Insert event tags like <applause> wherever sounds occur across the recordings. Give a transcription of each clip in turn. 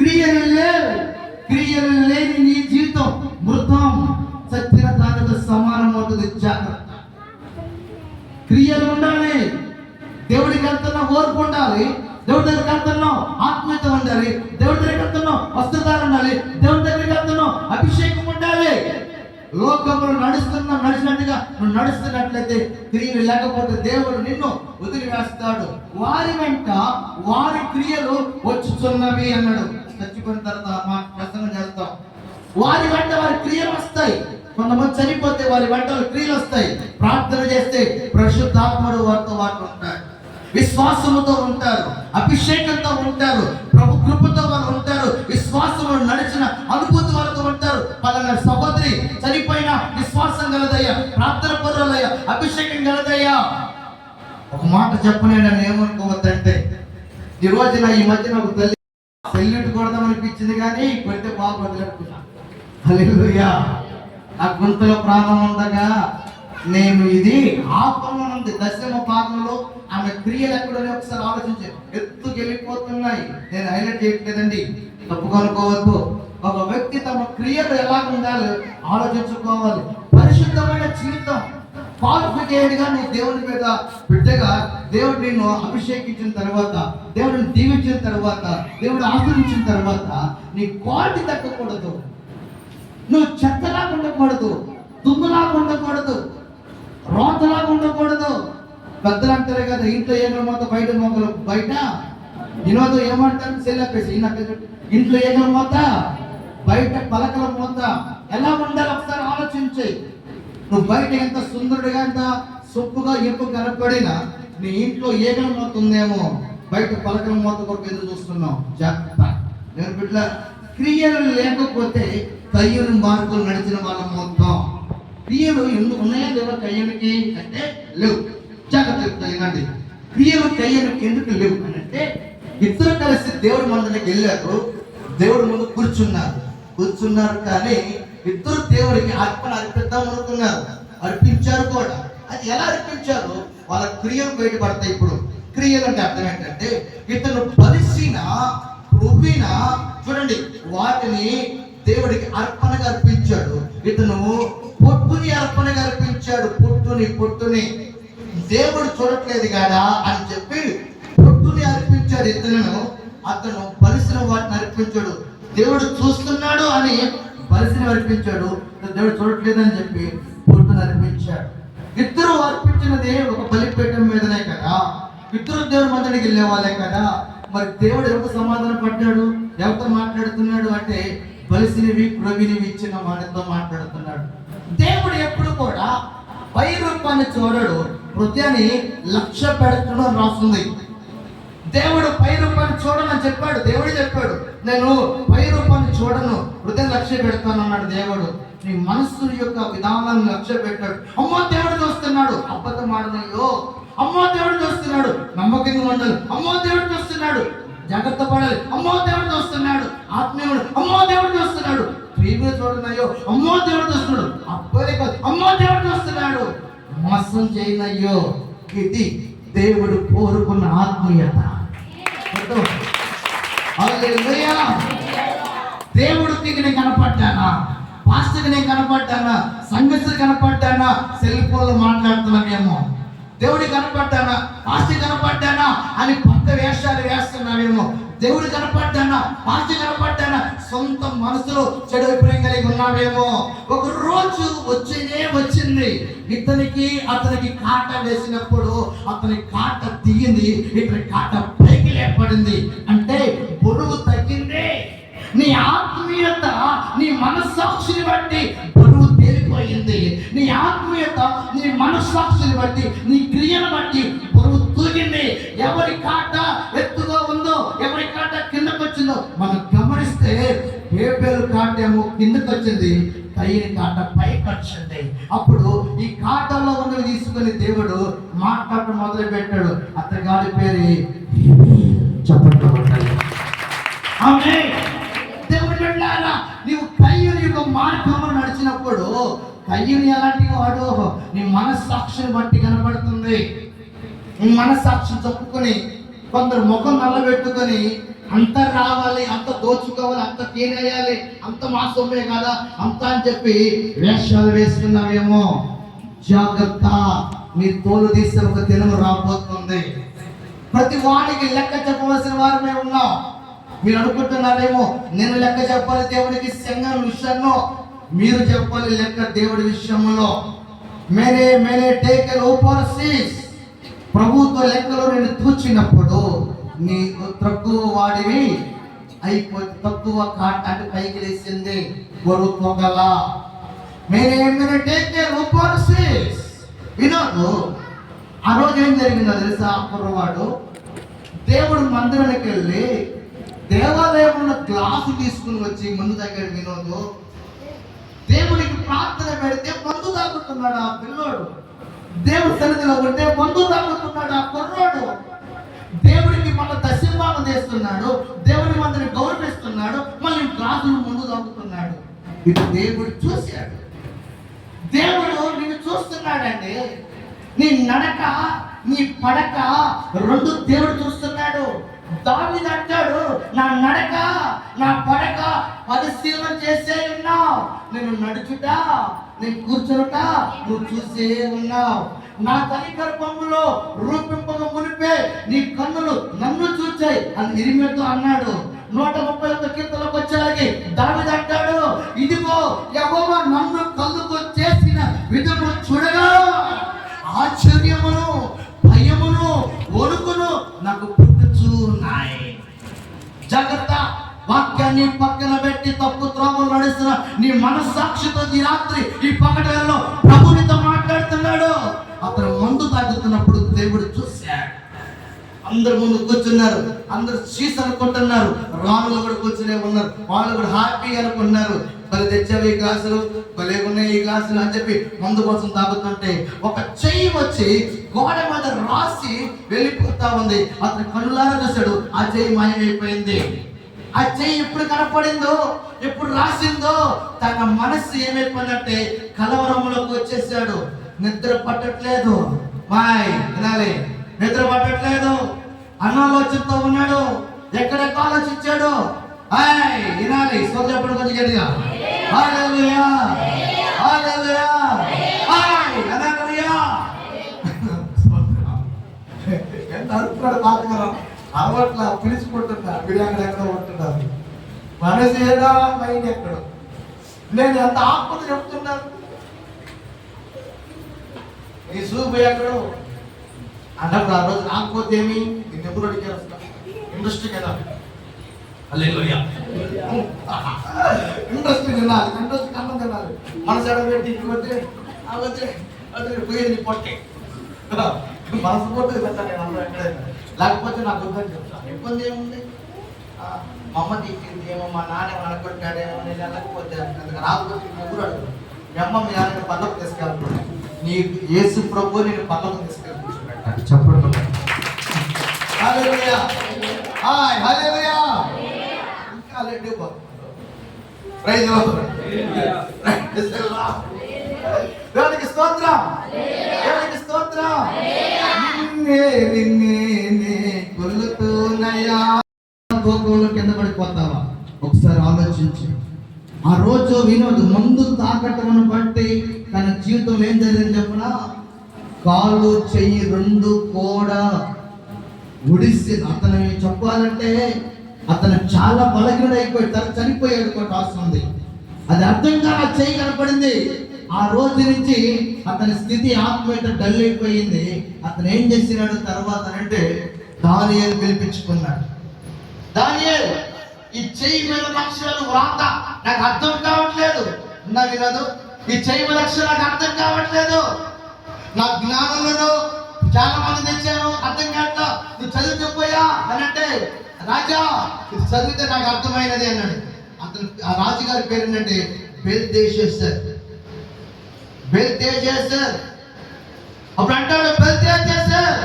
క్రియలు లేవు క్రియలు లేని నీ జీవితం మృతం. చచ్చిన దానితో సమానం అవుతుంది జాగ్రత్త. క్రియలు ఉండాలి. దేవుడికి వెళ్తున్నా ఓర్పు ఉండాలి. దేవుడి దగ్గరికి వెళ్తున్నాం ఆత్మీయత ఉండాలి. దేవుడి దగ్గరికి వెళ్తున్నాం వస్త్రధారణ ఉండాలి. దేవుడి దగ్గరికి వెళ్తున్నాం అభిషేకం ఉండాలి. లోకంలో నడుస్తున్నా నడిచినట్టుగా నువ్వు నడుస్తున్నట్లయితే క్రియలు లేకపోతే దేవుడు నిన్ను వదిలివేస్తాడు. వారి వెంట వారి క్రియలు వచ్చుచున్నవి అన్నాడు. చచ్చిపోయిన తర్వాత మా ప్రసంగం చేస్తాం. వారి వెంట వారి క్రియలు వస్తాయి. కొంతమంది చనిపోతే వారి వెంట క్రియలు వస్తాయి. ప్రార్థన చేస్తే పరిశుద్ధాత్మడు వారితో వారు ఉంటారు. విశ్వాసముతో ఉంటారు. అభిషేకంతో ఉంటారు. ప్రభు కృపతో వారు ఉంటారు. విశ్వాసంలో నడిచిన అనుభూతి వారితో ఉంటారు. పలానా సహోదరి చనిపోయిన విశ్వాసం గలదయ్యా. ప్రార్థన పరులయ్యా. అభిషేకం గలదయ్యా. ఒక మాట చెప్పనే ఏమనుకోవద్దంటే ఈ రోజున ఈ మధ్యన ఒక తల్లి ఇచ్చింది కానీ కొడితే బాగుంది అనుకున్నా. హల్లెలూయా. ఆ గుంతలో ప్రాణం ఉండగా నేను ఇది ఆపమనుంది దశమ భాగంలో ఆమె క్రియలు ఎక్కడనే ఒకసారి ఆలోచించాను ఎత్తుకు వెళ్ళిపోతున్నాయి. నేను హైలైట్ చేయట్లేదండి. తప్పుకొనుకోవద్దు ఒక వ్యక్తి తమ క్రియలు ఎలా ఉండాలి ఆలోచించుకోవాలి. పరిశుద్ధమైన జీవితం. క్వాలిఫికేట్గా నువ్వు దేవుని మీద బిడ్డగా దేవుడు నిన్ను అభిషేకించిన తర్వాత దేవుడిని దీవించిన తర్వాత దేవుడు ఆశ్రయించిన తర్వాత నీ క్వాలిటీ తగ్గకూడదు. నువ్వు చెత్తలాగా ఉండకూడదు దుమ్ములాగా ఉండకూడదు రోతలాగా ఉండకూడదు. పెద్దలు అంటారే కదా ఇంట్లో ఏగల మాత బయట మొక్కలు? బయట? వినోదం ఏమంటారు? సెల్లపేసి ఇంట్లో ఏగల మూత బయట పలకల మోత ఎలా ఉండాలి ఒకసారి ఆలోచించే. నువ్వు బయట ఎంత సుందరుడిగా ఎంత సొప్పుగా ఎప్పు కనపడినా నీ ఇంట్లో ఏగల మూత ఉందేమో బయట పలకల మూత కొరకు ఎదురు చూస్తున్నావు. జాగ్రత్త. నేను బిడ్డ క్రియలు లేకపోతే కయ్యను మార్పులు నడిచిన వాళ్ళ మొత్తం. క్రియలు ఎందుకు ఉన్నాయా లేవా కయ్యనికి అంటే లేవు. జాగ్రత్త చెప్తానండి క్రియలు కయ్యనికి ఎందుకు లేవు అని అంటే ఇద్దరు కలిసి దేవుడి మందరికి వెళ్ళారు. దేవుడి ముందు కూర్చున్నారు. కూర్చున్నారు కానీ ఇద్దరు దేవుడికి అర్పణ అర్పిద్దాం అనుకున్నారు. అర్పించారు కూడా. అది ఎలా అర్పించారు? వాళ్ళ క్రియలు బయటపడతాయి ఇప్పుడు. క్రియలు అంటే అర్థం ఏంటంటే ఇతను బలిసిన రువ్విన చూడండి వాటిని దేవుడికి అర్పణగా అర్పించాడు. ఇతను పొట్టుని అర్పణగా అర్పించాడు. పొట్టుని పొట్టుని. దేవుడు చూడట్లేదు కదా అని చెప్పి పొట్టుని అర్పించాడు ఇతను. అతను బలిసిన వాటిని అర్పించాడు. దేవుడు చూస్తున్నాడు అని బలిసిని అర్పించాడు దేవుడు చూడట్లేదని చెప్పి పుట్టును అర్పించాడు. ఇద్దరు అర్పించినది ఒక బలిపీఠం మీదనే కదా. ఇద్దరు దేవుడు మందడికి వెళ్ళే వాళ్ళే కదా. మరి దేవుడు ఎవరు సమాధానం పడ్డాడు ఎవరితో మాట్లాడుతున్నాడు అంటే బలిసినివి ప్రవినివి ఇచ్చిన వాడితో మాట్లాడుతున్నాడు. దేవుడు ఎప్పుడు కూడా పై రూపాన్ని చూడడు. హృదయాన్ని లక్ష్య పెడుతున్నాడు రాస్తుంది. దేవుడు పై రూపాన్ని చూడనని చెప్పాడు. దేవుడు చెప్పాడు నేను పై రూపాన్ని చూడను. హృదయం లక్ష్య పెడతాను అన్నాడు దేవుడు. నీ మనస్సు యొక్క విధానాన్ని లక్ష్య పెట్టాడు. అమ్మో దేవుడు చూస్తున్నాడు. అబద్ధం ఆడనయ్యో అమ్మో దేవుడు చూస్తున్నాడు. నమ్మకంగా ఉండాలి. అమ్మో దేవుడు చూస్తున్నాడు. జాగ్రత్త పడాలి. అమ్మో దేవుడు చూస్తున్నాడు. ఆత్మీయుడు అమ్మో దేవుడు చూస్తున్నాడు. ప్రియమే చూడనయ్యో. అమ్మో దేవుడు చూస్తున్నాడు. అబ్బాయి కాదు. అమ్మో దేవుడు చూస్తున్నాడు. మోసం చేయనయ్యో. ఇది దేవుడు కోరుకున్న ఆత్మీయత. దేవుడికి నేను కనపడ్డానా? పాస్టర్కి నేను కనపడ్డానా? సంఘస్థులు కనపడ్డానా? సెల్ ఫోన్లో మాట్లాడుతున్నామేమో దేవుడి కనపడ్డానా? పాస్టర్ కనపడ్డానా? అని కొత్త వేషాలు వేస్తున్నామేమో దేవుడు కనపడ్డానా? పాస్టర్ కనపడ్డానా? సొంత మనసులో చెడు అభిప్రాయం కలిగి ఉన్నామేమో ఒక రోజు వచ్చినే వచ్చింది. ఇతనికి అతనికి కాట వేసినప్పుడు అతని కాట దిగింది ఇతని కాట పైకి లేపడింది అంటే నీ ఆత్మీయత నీ మనస్సాక్షిని బట్టి బరువు తేలిపోయింది. నీ ఆత్మీయత నీ మనస్సాక్షిని బట్టి నీ క్రియను బట్టి బరువు తూగింది. ఎవరి కాట ఎత్తుగా ఉందో ఎవరి కాట కిందకు వచ్చిందో మనం గమనిస్తే ఏ పేరు ఏమో కిందకు వచ్చింది కయ్యని కాట పైకి వచ్చింది అప్పుడు ఈ కాటలో ఉన్నవి తీసుకుని దేవుడు మాట్లాడటం మొదలు పెట్టాడు అతని గాడి పేరు చెప్పండి కొందరు ముఖం నల్లబెట్టుకొని అంత రావాలి అంత దోచుకోవాలి అంత తినేయాలి అంత మా సొమ్మే కదా అంత అని చెప్పి వేషాలు వేసుకున్నావేమో. జాగ్రత్త నీ తోలు తీస్తే ఒక తెలుగు రాబోతుంది. ప్రతి వాడికి లెక్క చెప్పవలసిన వారమే ఉన్నాం. మీరు అనుకుంటున్నారేమో నేను లెక్క చెప్పాలి దేవుడికి సంఘం విషయంలో మీరు చెప్పాలి లెక్క దేవుడి విషయంలో. మేనే మేనే టేక్ ఓవర్సీస్ ప్రభుత్వ లెక్కలో నేను తూచినప్పుడు నీ తక్కువ వాడివి. అయిపోయి తక్కువ కాట అంటే పైకి లేచింది. గొర్రె మేనే మేనే టేక్ ఓపర్సీస్ వినోదు ఆ రోజు ఏం జరిగిందో తెలుసా? కుర్రవాడు దేవుడు మందిరానికి వెళ్ళి దేవాలయంలో గ్లాసు తీసుకుని వచ్చి ముందు దగ్గర వినోదు. దేవుడికి ప్రార్థన పెడితే మందు తాగుతున్నాడు ఆ పిల్లోడు. దేవుడి సన్నిధిలో ఉంటే మందు తాగుతున్నాడు ఆ కుర్రోడు. దేవుడికి మన దశమానం చేస్తున్నాడు. దేవుడి మందిని గౌరవిస్తున్నాడు. మళ్ళీ గ్లాసులు ముందు తాగుతున్నాడు ఇది దేవుడు చూశాడు. దేవుడు నిన్ను చూస్తున్నాడండి. నీ నడక నీ పడక రెండు దేవుడు చూస్తున్నాడు. దాన్ని అంటాడు నా నడక నా పడక పరిశీలన చేసే ఉన్నావు. నేను నడుచుట నేను కూర్చునుట నువ్వు చూసే ఉన్నావు. నా తల్లి గర్భములో రూపింపక మునిపే నీ కన్నులు నన్ను చూచాయి అని ఇరిమితో అన్నాడు. నూట ముప్పై ఒక్క కీర్తనకు వచ్చేలాగి దావిది అంటాడు ఇదిగో యెహోవా నన్ను కళ్ళుకు చేసిన విధము చూడగా ఆశ్చర్యమును భయమును వణుకును నాకు పుట్టుచున్నాయి జాగ్రత్త వాక్యాన్ని పక్కన పెట్టి తప్పు త్రోవలు నడుస్తున్న నీ మనస్సాక్షితో ఈ రాత్రి ఈ పగటలో ప్రభునితో మాట్లాడుతున్నాడు. అతను మందు తాగుతున్నప్పుడు దేవుడు చూశాడు. అందరు ముందు కూర్చున్నారు. అందరు చీస్ అనుకుంటున్నారు. రాములు కూడా కూర్చునే ఉన్నారు. వాళ్ళు కూడా హ్యాపీ అనుకున్నారు భలే తెచ్చావు ఈ గ్లాసులు భలే ఉన్నాయి ఈ గ్లాసులు అని చెప్పి మందు కోసం తాగుతుంటే ఒక చెయ్యి వచ్చి గోడ మీద రాసి వెళ్ళిపోతా ఉంది. అతను కనులారా చూశాడు. ఆ చెయ్యి మాయమైపోయింది. ఆ చెయ్యి ఎప్పుడు కనపడిందో ఎప్పుడు రాసిందో తన మనస్సు ఏమైపోయిందంటే కలవరంలోకి వచ్చేసాడు. నిద్ర పట్టట్లేదు. మాయ్ వినాలి. నిద్ర పట్టట్లేదు. అనాలోచనతో ఉన్నాడు. ఎక్కడెక్క ఆలోచించాడు? హాయ్ వినాలి. సో చెప్పడం కొంచెం గట్టిగా. హల్లెలూయా. హల్లెలూయా. హాయ్ హల్లెలూయా <laughs> <laughs> ఎంత అరుపున్నాడు తాతగారు అరవట్ల పిలుచుకుంటున్నా బిర్యానీ ఎక్కడ ఉంటున్నారు మనసు ఏదా మైండ్ ఎక్కడ? నేను ఎంత ఆత్మత చెప్తున్నాను? నీ సూపు ఎక్కడో? అన్నప్పుడు ఆ రోజు రాకపోతే ఏమి? నేను ఎప్పుడు అడిగారు ఇండస్ట్రీ కదా. ఇండస్ట్రీ తినాలి ఇండస్ట్రీ అన్నం తినాలి. మనసు ఎడబెట్టి ఇంటికి వస్తే ఆ వచ్చి వదిలే పోయేది పొట్టే. మనసు పోతుంది పెట్టాను నేను అందరూ ఎక్కడైనా. లేకపోతే నాకు వద్దని చెప్తాను. ఇబ్బంది ఏముంది? మా అమ్మ తిట్టింది ఏమో మా నాన్న అనకొట్టాడేమో నేను వెళ్ళకపోతే రాకపోతే ముగ్గురు అడుగు మీ అమ్మ మీ నాన్న పల్లకు తీసుకెళ్తున్నాడు నీ యేసు ప్రభు నేను పల్లకు తీసుకెళ్ళి చెప్పండి ఇంకా ప్రైజ్ దేవునికి స్తోత్రం. స్తోత్రం. నిన్నే నిన్నే కొలుతున్నాయా కింద పడిపోతావా? ఒకసారి ఆలోచించు. ఆ రోజు వినోద్ మందు తాకటమును బట్టి తన జీవితం ఏం జరిగింది చెప్పిన? కాళ్ళు చెయ్యి రెండు కూడా ఉడిసి అతను చెప్పాలంటే అతను చాలా బలహీనుడైపోయాడు తను చనిపోయాడు కూడా రాస్తుంది. అది అర్థం కాక చేయి కనపడింది. ఆ రోజు నుంచి అతని స్థితి ఆత్మీయత డల్ అయిపోయింది. అతను ఏం చేసినాడు తర్వాత అంటే దానియల్ పిలిపించుకున్నాడు. దానియల్ ఈ చెయ్యి మీద లక్ష్యాలు వ్రాత. నాకు అర్థం కావట్లేదు. నా వినదు. ఈ చెయ్యి మీద లక్ష్యం నాకు అర్థం కావట్లేదు. నా జ్ఞానంలో చాలా మంది తెచ్చాను అర్థం కావట్లా? నువ్వు చదివిపోయా అని అంటే రాజా ఇది చదివితే నాకు అర్థమైనది అన్నాడు. అతను ఆ రాజుగారి పేరు ఏంటంటే బెల్తే చేశారు అప్పుడు అంటాడు బెల్తేజేసర్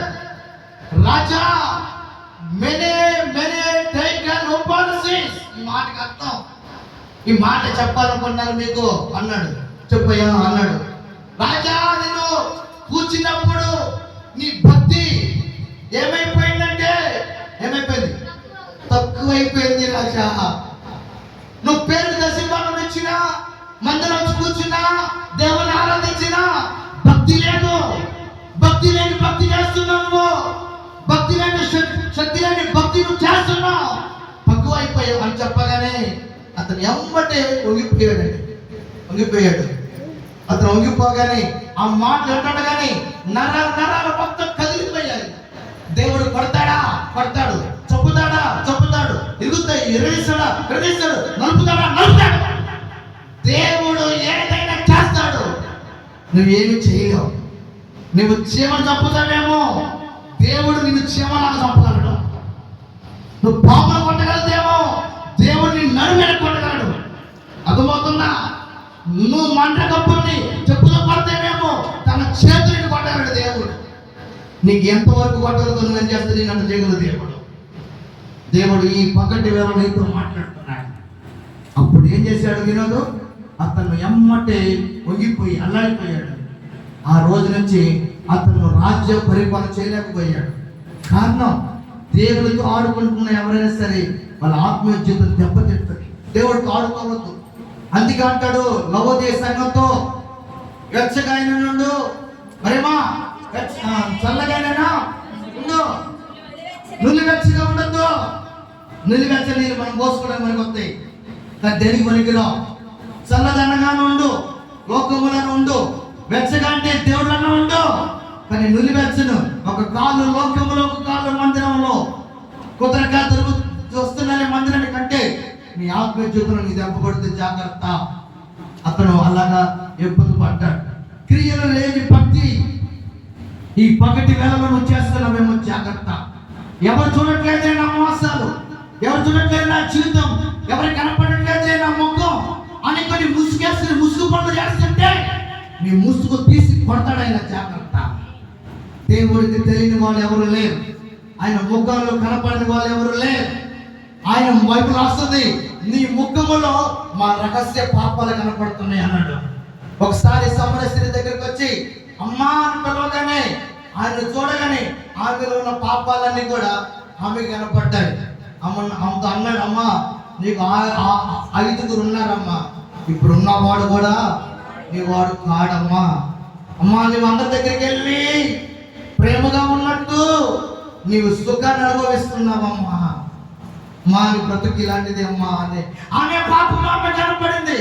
రాజా మెనే మెనే టైకన్ ఓపాలసిస్ ఈ మాటకి అర్థం. ఈ మాట చెప్పాలనుకున్నారు మీకు? అన్నాడు. చెప్పయ్యా అన్నాడు. రాజా నేను కూర్చున్నప్పుడు నీ భక్తి ఏమైపోయిందంటే ఏమైపోయింది? తక్కువైపోయింది రాజా నువ్వు పేరు దశభాగం ఇచ్చినా మందిరం కూర్చున్నా దేవుని ఆరాధించినా భక్తి లేదు. భక్తి లేని భక్తి చేస్తున్నావు భక్తి లేని శక్తి లేని భక్తి నువ్వు చేస్తున్నావు. పక్కువ అయిపోయావు అని చెప్పగానే అతను ఎమ్మటే వంగిపోయాడండి. ఒంగిపోయాడు అతను ఒంగిపోగానే ఆ మాటలు అంటాడు నరాలు నరాలు మొత్తం కదిలిపోయాయి. దేవుడు కొడతాడా? కొడతాడు. చెప్పుతాడా చెప్పుతాడు ఇరుగుతాయి. ఇరగిస్తాడా ఇరగిస్తాడు నలుపుతాడా? నలుపుతాడు. దేవుడు ఏదైనా చేస్తాడు. నువ్వేమి చేయలేవు. నువ్వు చీమను చంపుతావేమో. దేవుడు నిన్ను చీమలాగా చంపుతాడు. నువ్వు పాపలు కొట్టగలదేమో దేవుడు నిన్ను నడుమేడ కొట్టగలడు. అర్థమవుతుందా? నువ్వు మంట కప్పుల్ని చెప్పుతో కొడతావేమో. తన చేతుడిని కొట్టగలడు దేవుడు. నీకు ఎంతవరకు కొట్టగలదు నువ్వేం చేస్తే నేను అంత చేయగలదు దేవుడు. దేవుడు ఈ పక్కటి వేళ నీతో మాట్లాడుతున్నాడు. అప్పుడు ఏం చేశాడు వినోదు? అతను ఎమ్మటే ఒగిపోయి అల్లాడిపోయాడు. ఆ రోజు నుంచి అతను రాజ్య పరిపాలన చేయలేకపోయాడు. కారణం దేవుడితో ఆడుకుంటున్న ఎవరైనా సరే వాళ్ళ ఆత్మీయ జీవితం దెబ్బతింటుంది దేవుడితో ఆడుకోవద్దు. అందుకే అంటాడు నవోదయ సంఘంతో వెచ్చగాయన నుండు మరేమా? చల్లగాయనైనా ఉండు. నులివెచ్చగా ఉండద్దు. నులివెచ్చ నీళ్ళు మనం పోసుకోవడానికి మనకు వస్తాయి కానీ దేనికి పనికిరావు? చల్లదనగానే ఉండు లోకములను ఉండు వెచ్చగా అంటే దేవుళ్ళన్నా ఉండు. కానీ నులివెచ్చను ఒక కాలు లోకములో ఒక కాలు మందిరంలో. కుదరగా దొరుకు వస్తున్న మందిరాన్ని కంటే నీ ఆత్మ జీవితంలో నీ దెబ్బపడితే జాగ్రత్త. అతను అలాగా ఇబ్బంది పడ్డాడు. క్రియలు లేని భక్తి. ఈ పగటి వేళలో నువ్వు చేస్తున్నావేమో జాగ్రత్త. ఎవరు చూడట్లేదే నా మోసాలు? ఎవరు చూడట్లేదు నా జీవితం? ఎవరు కనపడట్లేదే నా ముఖం అని ముసుగు పనులు చేస్తుంటే నీ ముసుగు తీసి కొడతాడు ఆయన జాగ్రత్త. దేవుడికి తెలియని వాళ్ళు ఎవరు లేరు. ఆయన ముఖంలో కనపడని వాళ్ళు ఎవరు లేరు. ఆయన వైపు రాస్తుంది. నీ ముఖములో మా రహస్య పాపాలు కనపడుతున్నాయి అన్నాడు. ఒకసారి సమరస్త్రి దగ్గరికి వచ్చి అమ్మా అని పిలవగానే ఆయన చూడగానే ఆమెలో ఉన్న పాపాలన్నీ కూడా ఆమె కనపడ్డాయి. అమ్మ ఆమెతో అన్నాడు అమ్మా నీకు ఐదుగురు ఉన్నారమ్మా. ఇప్పుడున్న వాడు కూడా నీ వాడు కాడమ్మా. అమ్మా నువ్వు అందరి దగ్గరికి వెళ్ళి ప్రేమగా ఉన్నట్టు నీవు సుఖాన్ని అనుభవిస్తున్నావమ్మా. మా నీ బ్రతుకు ఇలాంటిది అమ్మా అని ఆమె పాపం ఆమె కనపడింది.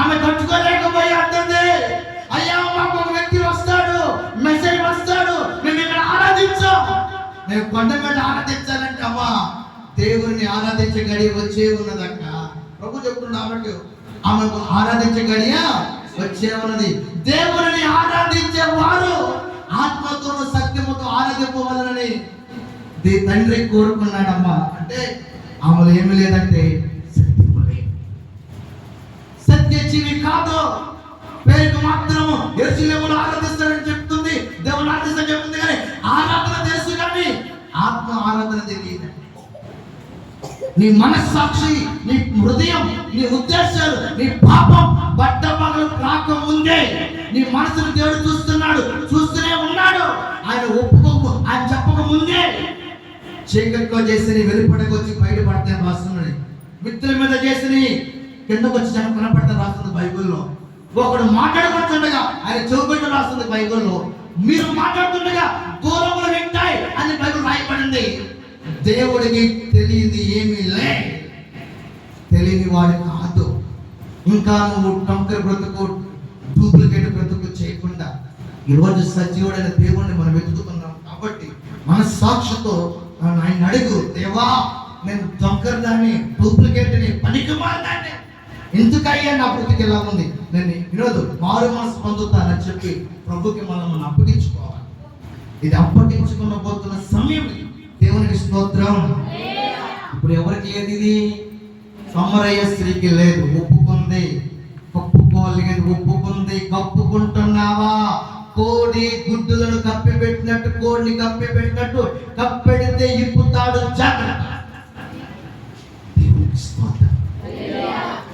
ఆమె తట్టుకోలేకపోయి అంటుంది అయ్యా మాకు ఒక వ్యక్తి వస్తాడు మెసేజ్ వస్తాడు మేము ఇక్కడ ఆరాధించాం. మేము కొండ మీద ఆరాధించాలంటే అమ్మా దేవుడిని ఆరాధించే గడి వచ్చే ఉన్నదక్క ఆమెకు ఆరాధించే గడియ వచ్చే ఉన్నది. దేవుని ఆరాధించే వారు ఆత్మతో సత్యముతో ఆరాధింపవాలని దే తండ్రి కోరుకున్నాడమ్మా. అంటే ఆమెలో ఏమి లేదంటే సత్యము. లేదు. కాదు. పేరుకు మాత్రము ఎరుసలేములు ఆరాధిస్తాడని చెప్తుంది. దేవుని ఆరాధిస్తాడని చెప్తుంది కానీ ఆరాధన తెలుసు కానీ ఆత్మ ఆరాధన తెలియదండి నీ మనస్సాక్షి నీ హృదయం నీ ఉద్దేశాలు నీ పాపం బట్ట పగలు రాకముందే నీ మనసును దేవుడు చూస్తున్నాడు చూస్తూనే ఉన్నాడు. ఆయన ఒప్పుకోకు ఆయన చెప్పక ముందే చీకట్లో చేసి వెలుపడకు వచ్చి బయటపడతాను రాస్తున్నాడు. మిత్రుల మీద చేసిన కిందకు వచ్చి జనం కనపడతాను రాస్తుంది బైబుల్లో. ఒకడు మాట్లాడుకుంటుండగా ఆయన చెవుపెట్టు రాస్తుంది బైబుల్లో. మీరు మాట్లాడుతుండగా దూరంలో వింటాయి అని బైబుల్ రాయబడింది. దేవుడికి తెలియదు ఏమీ లే. తెలియని వాడు కాదు. ఇంకా నువ్వు టంకర్ బ్రతుకు డూప్లికేట్ బ్రతుకు చేయకుండా ఈరోజు సజీవుడైన దేవుడిని మనం వెతుకుతున్నాం కాబట్టి మన సాక్షితో ఆయన అడుగు దేవా నేను టంకర్ దాన్ని డూప్లికేట్ని పనికి మారినాన్ని ఎందుకయ్యా నా బ్రతికి ఎలా ఉంది? నేను ఈరోజు మారు మనసు పొందుతానని చెప్పి ప్రభుకి మనం మనం అప్పగించుకోవాలి. ఇది అప్పగించుకున్న పోతున్న సమయం ఇది. దేవునికి స్తోత్రం. ఇప్పుడు ఎవరికి లేదు ఇది సమరయ్య స్త్రీకి లేదు. ఒప్పుకుంది. కప్పుకోలేదు ఒప్పుకుంది. కప్పుకుంటున్నావా? కోడి గుడ్డులను కప్పి పెట్టినట్టు కోడిని కప్పి పెట్టినట్టు కప్పెడితే ఇప్పుతాడు జాగ్రత్త.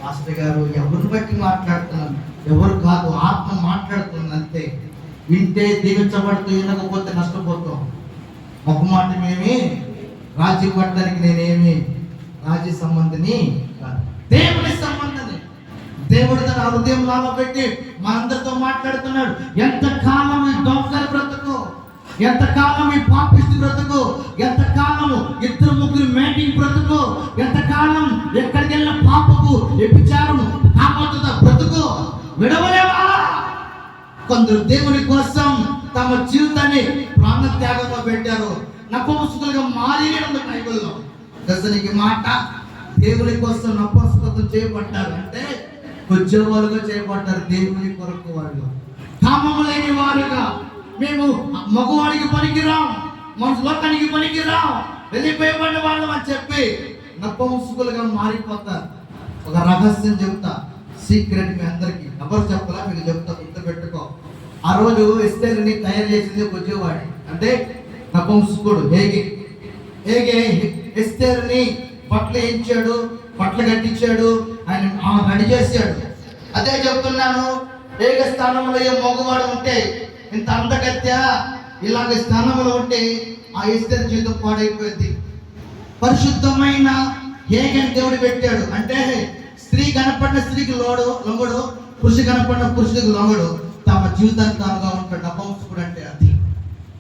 మాస్టర్ గారు ఎవరిని బట్టి మాట్లాడుతున్నాను? ఎవరు కాదు ఆత్మ మాట్లాడుతుంది అంతే. వింటే దీవించబడుతూ వినకపోతే నష్టపోతాం. మొహమాటమేమి రాజీ పట్టడానికి నేనేమి? రాజీ సంబంధిని దేవుని సంబంధిని. దేవుడు తన హృదయం లాభపెట్టి మనందరితో మాట్లాడుతున్నాడు. ఎంతకాలం ఈ దొంగల బ్రతుకు? ఎంతకాలం ఈ పాపిష్టి బ్రతుకు? ఎంత ఇద్దరు ముగ్గురు మేటింగ్ బ్రతుకు? ఎంత కాలం ఎక్కడికి వెళ్ళిన పాపకు వ్యభిచారము కాకపోతుందా బ్రతుకు? విడవలేవా? కొందరు దేవుని కోసం తమ జీవితాన్ని ప్రాణత్యాగంలో పెట్టారు. నపంసకులుగా మారి ఉంది బైబిల్లో దశనికి మాట దేవుని కోసం నపంసకత్వం చేయబడ్డారు. అంటే ఉద్యోగాలుగా చేయబడ్డారు దేవుని కొరకు వాళ్ళు. కామము లేని వారుగా మేము మగవాడికి పనికిరాం మన లోకానికి పనికిరాం వెళ్ళిపోయబడిన వాళ్ళం అని చెప్పి నపంసకులుగా మారిపోతారు. ఒక రహస్యం చెప్తా. సీక్రెట్ మీ అందరికి. ఎవరు చెప్పాలా? మీకు చెప్తా. ఆ రోజు ఎస్తేరిని తయారు చేసింది ఒక ఉద్యోగవాడి అంటే నపంసకుడు హేగి. హేగే ఎస్తేరిని బట్టలు వేయించాడు బట్టలు కట్టించాడు ఆయన ఆమె రెడీ చేశాడు. అదే చెప్తున్నాను ఏక స్థానంలో ఏ మగవాడు ఉంటే ఇంత అంతకత్య ఇలాంటి స్థానంలో ఉంటే ఆ ఎస్తేరి జీవితం పాడైపోయింది. పరిశుద్ధమైన హేగని దేవుడు పెట్టాడు. అంటే స్త్రీ కనపడిన స్త్రీకి లోడు లొంగడు పురుషు కనపడిన పురుషుడికి లొంగడు. తమ జీవితానికి తానుగా ఉంటాడు. నపంసకుడు అంటే అది.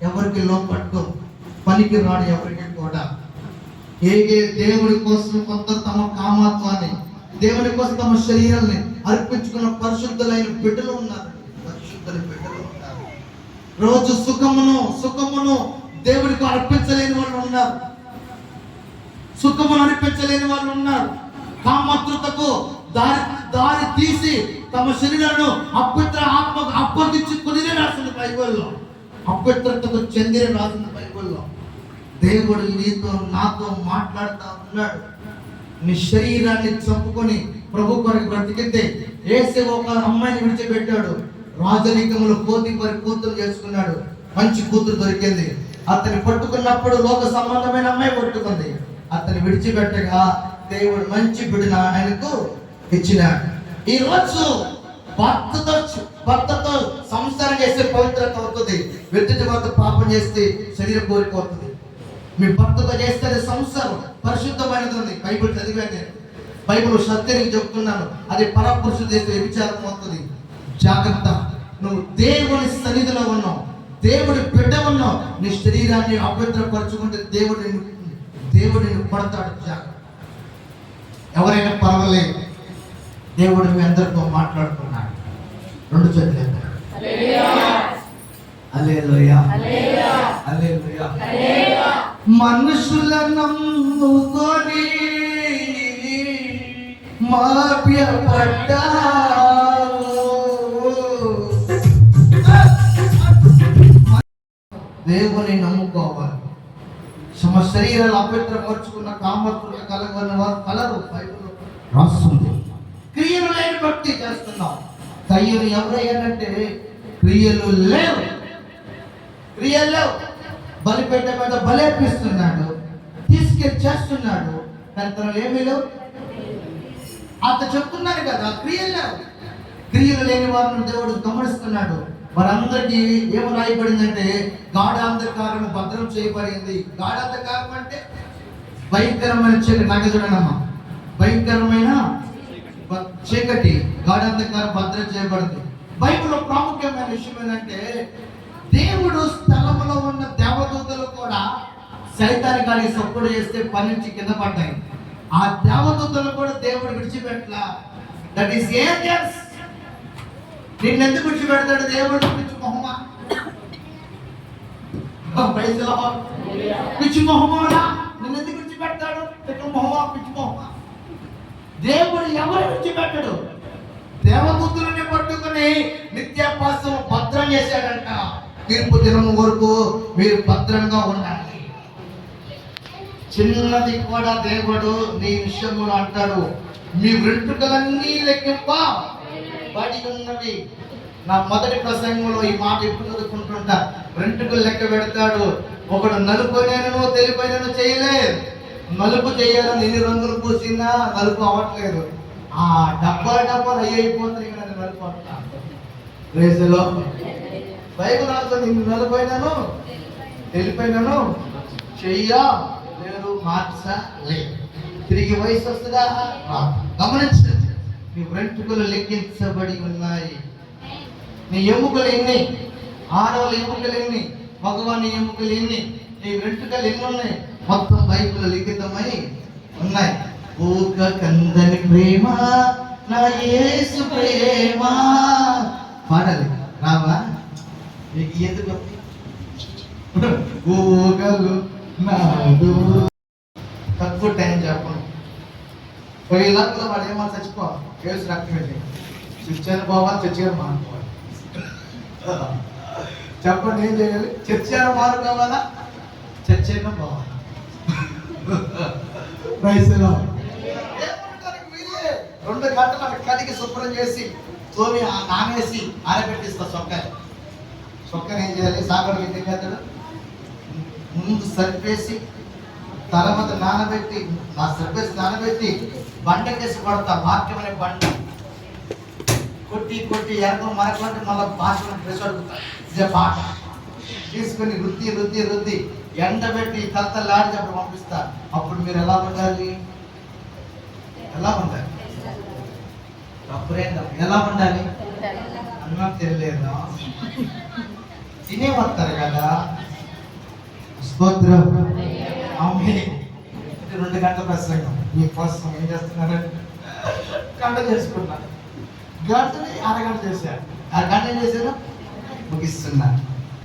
ఎవరికి లోపట్టు పనికి రాడు ఎవరికి కూడా. ఏ దేవుడి కోసం కొంత తమ కామాత్వాన్ని దేవుని కోసం తమ శరీరాన్ని అర్పించుకున్న పరిశుద్ధులైన బిడ్డలు ఉన్నారు. పరిశుద్ధుల బిడ్డలు ఉన్నారు. రోజు సుఖమును సుఖమును దేవుడికి అర్పించలేని వాళ్ళు ఉన్నారు. సుఖమును అర్పించలేని వాళ్ళు ఉన్నారు. కామతృతకు దారి దారి తీసి తమ శరీరాలను అపవిత్ర ఆత్మ అప్పగించుకుని రాసింది బైబిల్లో. అపవిత్రతకు చెందిన రాసింది బైబిల్లో. దేవుడు నీతో నాతో మాట్లాడుతూ ఉన్నాడు. నీ శరీరాన్ని చంపుకొని ప్రభు కొరకు బ్రతికితే ఏసే ఒక అమ్మాయిని విడిచిపెట్టాడు. రాజరికములు కోతి పరి కూతురు చేసుకున్నాడు. మంచి కూతురు దొరికింది. అతన్ని పట్టుకున్నప్పుడు లోక సంబంధమైన అమ్మాయి పట్టుకుంది. అతన్ని విడిచిపెట్టగా దేవుడు మంచి బిడ్డను ఆయనకు ఇచ్చినాడు. ఈ రోజు భర్తతో భర్తతో సంసారం చేస్తే పవిత్రత అవుతుంది. వ్యక్తి భర్త పాపం చేస్తే శరీరం కోరిక అవుతుంది మీ భర్తతో చేస్తే అది సంసారం పరిశుద్ధమైనది ఉంది. బైబుల్ చదివాను నేను. బైబుల్ సత్యానికి చెప్తున్నాను. అది పరపురుషుడు చేస్తే విచారం అవుతుంది. జాగ్రత్త. నువ్వు దేవుని సన్నిధిలో ఉన్నావు. దేవుడి బిడ్డ ఉన్నావు. నీ శరీరాన్ని అపవిత్రపరచుకుంటే దేవుడు నిన్ను దేవుడు నిన్ను పడతాడు. జాగ్రత్త ఎవరైనా పర్వాలేదు దేవుడు మీ అందరితో మాట్లాడుతున్నాడు రెండు చేతులు ఎత్తండి. మనుషుల నమ్ముకొని మాప్యపడ్డావు దేవుని నమ్ముకోవాలి. తమ శరీరాలు అపవిత్రపరుచుకున్న కామత్రులు కలగని వారు కల బైబిల్లో రాస్తుంది క్రియలు లేని భక్తి చేస్తున్నాం కయ్యలు ఎవరయ్యానంటే క్రియలు లేవు క్రియలు లేవు బలిపెట్ట మీద బలేపిస్తున్నాడు తీసుకెళ్ళి చేస్తున్నాడు. కానీ తనలో ఏమీ లేవు అంత చెప్తున్నారు కదా క్రియలు లేవు క్రియలు లేని వారిని దేవుడు గమనిస్తున్నాడు. వారందరికీ ఏమి రాయబడిందంటే గాఢాంధకారం భద్రం చేయబడింది. గాఢాంధకారం అంటే భయంకరమైన చీకటి. నాకు చూడనమ్మా భయంకరమైన చీకటి. చీకటి గాఢాంధకారం భద్రం చేయబడింది. బైబిల్లో ప్రాముఖ్యమైన విషయం ఏంటంటే దేవుడు స్థలంలో ఉన్న దేవదూతలు కూడా సైతాన్ని కానీ సప్పుడు చేస్తే పని నుంచి కింద పడ్డాయి. ఆ దేవదూతలు కూడా దేవుడు విడిచిపెట్టలా దట్ ఈస్ ఏంజల్స్ నిన్నెందుకు విడిచిపెడతాడు దేవుడు? పిచ్చి మొహమా? Praise lord. పిచ్చి మొహమాడా నిన్నెందుకు విడిచిపెడతాడు? పిచ్చి మొహమా పిచ్చి మొహమా? దేవుడు ఎవరు విడిచిపెట్టడు? దేవదూతులని పట్టుకుని నిత్యాపాసం భద్రం చేశాడంట. తీర్పు దినం వరకు మీరు భద్రంగా ఉండాలి. చిన్నది కూడా దేవుడు నీ విషయంలో అంటాడు. మీ వెంట్రుకలన్నీ లెక్కింప. బడి ఉన్నవి నా మొదటి ప్రసంగంలో ఈ మాట ఎప్పుడు చదువుకుంటుంటా వెంట్రుకలు లెక్క పెడతాడు. ఒకడు నలుపోయినను తెలిపోయినను చేయలేదు. నలుపు చేయాలని ఎన్ని రంగులు పూసినా నలుపు అవ్వట్లేదు. ఆ డబ్బా డబ్బాలు అయ్యి అయిపోతున్నాయి కదా నలుపు అంటా రేసులో బైబిల్ రాస్తుంది ఇన్ని నలుపోయినాను తెలిపోయినాను చెయ్యా లేదు మార్చలే. తిరిగి వయసు వస్తుందా గమనించండి నీ వెంట్రుకలు లెక్కించబడి ఉన్నాయి. నీ ఎముకలు ఎన్ని? ఆడవాళ్ళ ఎముకలు ఎన్ని? మగవాని ఎముకలు ఎన్ని? నీ వెంట్రుకలు ఎన్ని ఉన్నాయి మొత్తం బైబిల్ లిఖితమై ఉన్నాయి. ఊక కందని ప్రేమ నా యేసు ప్రేమ. పాడాలి. రావా? నీకు ఎందుకు ఊగలు నాడు. తక్కువ టైం చెప్పను. పోయి ఇలాగలో వాడు ఏమో చచ్చిపోవాలి కేసు రక్తమే చచ్చాను పోవాలి చచ్చాను మానుకోవాలి చెప్పండి ఏం చేయాలి? చచ్చాను మానుకోవాలా చచ్చాను పోవాలి రైతులో రెండు గంటలు అక్కడ కడిగి శుభ్రం చేసి తోమి నానేసి ఆరబెట్టిస్తా సొక్కాలి సొక్కని ఏం చేయాలి? సాగడు ఏం చేస్తాడు? ముందు సరిపేసి తర్వాత నానబెట్టి ఆ సరిపేసి నానబెట్టి బండకేసి కొడతా వాక్యం అనే బండ. కొట్టి కొట్టి ఎంతో మనకుంటే మళ్ళీ భాష డ్రెస్ అడుగుతా. ఇదే పాట తీసుకొని రుద్ది రుద్ది రుద్ది ఎండబెట్టి అప్పుడు పంపిస్తా. అప్పుడు మీరు ఎలా ఉండాలి? ఎలా ఉండాలి? అప్పుడేందా ఎలా ఉండాలి? అన్నం తెలియదా. తినే వస్తారు కదా స్తోత్రం అమ్మే రెండు గంటల ప్రసంగం. మీకోసం ఏం చేస్తున్నారు? గంట చేసుకున్నా. గంటని అరగంట చేశారు అరగంట ఏం చేశారు ముగిస్తున్నా.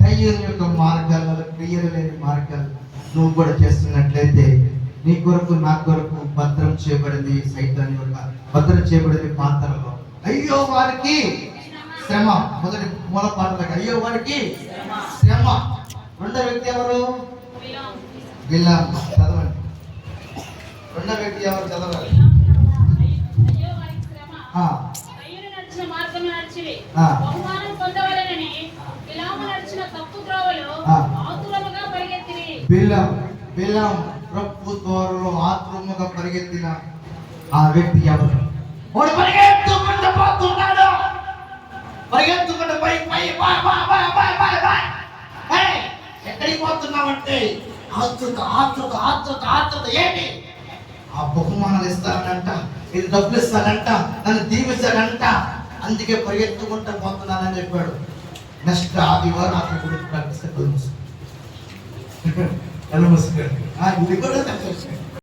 కయ్యూరు యొక్క మార్గాలలో క్రియలు లేని మార్గాలు నువ్వు కూడా చేస్తున్నట్లయితే నీ కొరకు నా కొరకు భద్రం చేయబడింది సైతాన్ని యొక్క భద్రం చేయబడింది పాత్రలో. అయ్యో వారికి శ్రమ. మొదటి మూల పాటలకు అయ్యో వారికి శ్రమ. రెండో వ్యక్తి ఎవరు? బిలాం. చదవండి. రెండో వ్యక్తి ఎవరు? చదవాలి. బిలాం. బిలాం ప్రభు త్వరలో ఆత్రముగా పరిగెత్తిన ఆ వ్యక్తి ఎవరు? పరిగెత్తుకుంటూ పోతున్నాడు. పరిగెత్తుకుంటూ పై పై బా బా బా బా ఎక్కడికి ఆతృత ఆతృత ఆతృత ఆతృత ఏంటి ఆ బహుమానాలు ఇస్తానంట ఇది డబ్బులు ఇస్తానంట నన్ను దీవిస్తానంట అందుకే పరిగెత్తుకుంటా పోతున్నానని చెప్పాడు నెక్స్ట్ ఆదివారం అక్కడ గురించి ప్రాక్టీస్ కళ్ళు మూసుకో. కళ్ళు మూసుకోండి. ఇది కూడా